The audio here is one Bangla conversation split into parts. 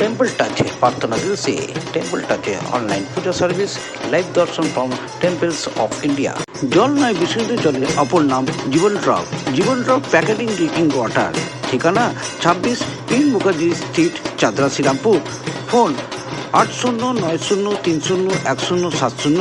temple টাচে প্রার্থনা দিলসে temple টাচে online puja service live darshan from temples of India জল নয়, বিশুদ্ধ জলের অপর নাম Jibon drop Jibon drop packeting drinking water. ঠিকানা ছাব্বিশ তিন মুখার্জি স্ট্রিট, চাদ্রা শ্রীরামপুর। ফোন আট শূন্য নয় শূন্য তিন শূন্য এক শূন্য সাত শূন্য।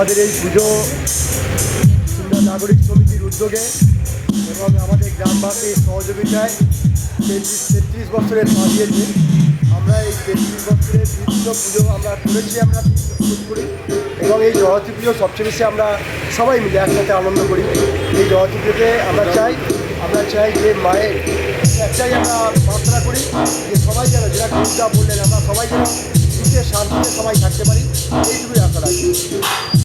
আমাদের এই পুজো নাগরিক সমিতির উদ্যোগে এবং আমাদের গ্রামবাসীর সহযোগিতায় তেত্রিশ তেত্রিশ বছরের পা আমরা এই তেত্রিশ বছরের বিভিন্ন পুজো আমরা করেছি, আমরা করি এবং এই জগতী পুজো সবচেয়ে বেশি আমরা সবাই মিলে একসাথে আনন্দ করি। এই জগতী পুজোতে আমরা চাই আমরা চাই যে মায়ের একটাই আমরা প্রার্থনা করি যে সবাই যেন যেটা কবিতা বললেন আমরা সবাই যেন সুখে, শান্তিতে সবাই থাকতে পারি। এইটুকুই আশা রাখি।